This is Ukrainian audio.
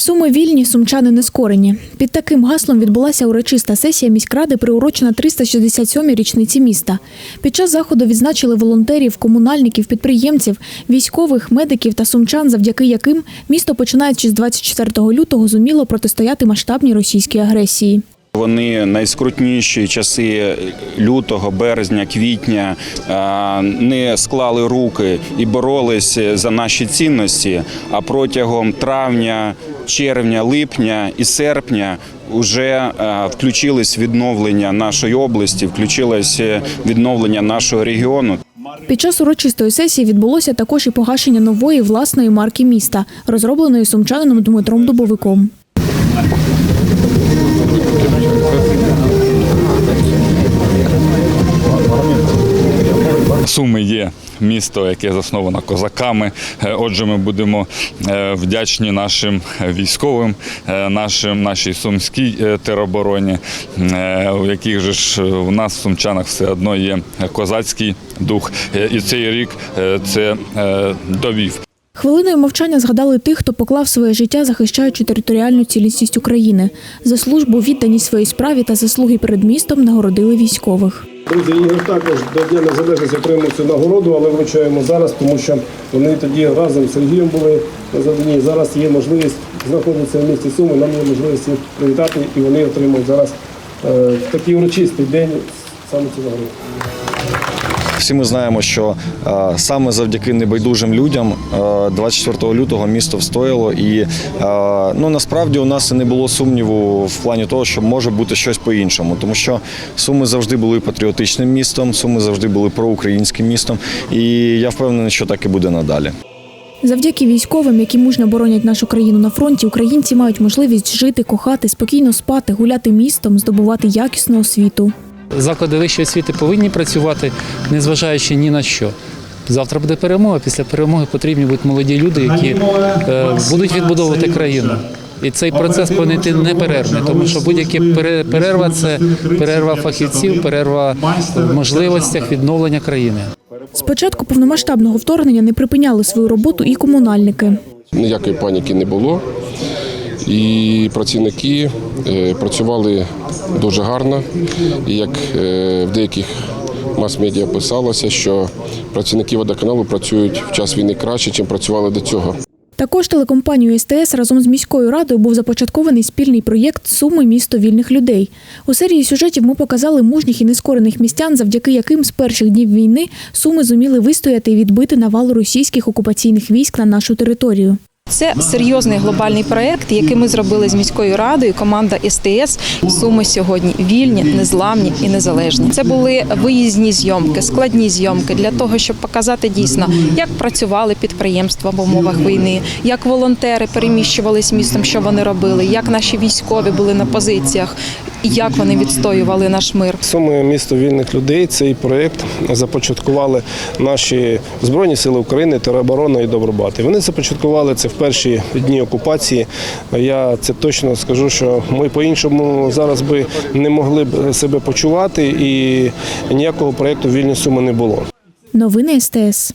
Суми вільні, сумчани нескорені. Під таким гаслом відбулася урочиста сесія міськради, приурочена 367-й річниці міста. Під час заходу відзначили волонтерів, комунальників, підприємців, військових, медиків та сумчан, завдяки яким місто, починаючи з 24 лютого, зуміло протистояти масштабній російській агресії. Вони найскрутніші часи лютого, березня, квітня не склали руки і боролись за наші цінності. А протягом травня, червня, липня і серпня вже включились відновлення нашої області, включилось відновлення нашого регіону. Під час урочистої сесії відбулося також і погашення нової власної марки міста, розробленої сумчанином Дмитром Дубовиком. Суми є місто, яке засновано козаками. Е, Отже, ми будемо е, вдячні нашим військовим, е, нашим нашій сумській теробороні, у яких же ж у нас в сумчанах все одно є козацький дух. І цей рік це довів. Хвилиною мовчання згадали тих, хто поклав своє життя, захищаючи територіальну цілісність України. За службу, відданість своїй справі та заслуги перед містом нагородили військових. Друзі, Ігор також до Дня Незалежності отримав цю нагороду, але вручаємо зараз, тому що вони тоді разом з Сергієм були на заданні. Зараз є можливість знаходитися в місті Суми, нам є можливість їх привітати, і вони отримують зараз е, такий урочистий день саме цю нагороду. Всі ми знаємо, що е, саме завдяки небайдужим людям е, 24 лютого місто встояло, і е, ну насправді у нас не було сумніву в плані того, що може бути щось по-іншому, тому що Суми завжди були патріотичним містом, Суми завжди були проукраїнським містом, і я впевнений, що так і буде надалі. Завдяки військовим, які мужньо боронять нашу країну на фронті, українці мають можливість жити, кохати, спокійно спати, гуляти містом, здобувати якісну освіту. Заклади вищої освіти повинні працювати, незважаючи ні на що. Завтра буде перемога. Після перемоги потрібні будуть молоді люди, які е, будуть відбудовувати країну. І цей процес повинен йти неперервний, тому що будь-яка пере- перерва це перерва фахівців, перерва в можливостях відновлення країни. З початку повномасштабного вторгнення не припиняли свою роботу і комунальники. ніякої паніки не було. І працівники е, працювали дуже гарно. І як е, в деяких мас-медіа писалося, що працівники водоканалу працюють в час війни краще, ніж працювали до цього. Також телекомпанією СТС разом з міською радою був започаткований спільний проєкт Суми місто вільних людей. У серії сюжетів ми показали мужніх і нескорених містян, завдяки яким з перших днів війни суми зуміли вистояти і відбити навалу російських окупаційних військ на нашу територію. Це серйозний глобальний проект, який ми зробили з міською радою. Команда СТС Суми сьогодні вільні, незламні і незалежні. Це були виїзні зйомки, складні зйомки для того, щоб показати дійсно, як працювали підприємства в умовах війни, як волонтери переміщувались містом, що вони робили, як наші військові були на позиціях, і як вони відстоювали наш мир. Суми місто вільних людей. Цей проєкт започаткували наші Збройні Сили України, тероборона і Добробат. І Вони започаткували це в перші дні окупації. Я це точно скажу, що ми по-іншому зараз би не могли б себе почувати, і ніякого проєкту вільні суми не було. Новини СТС.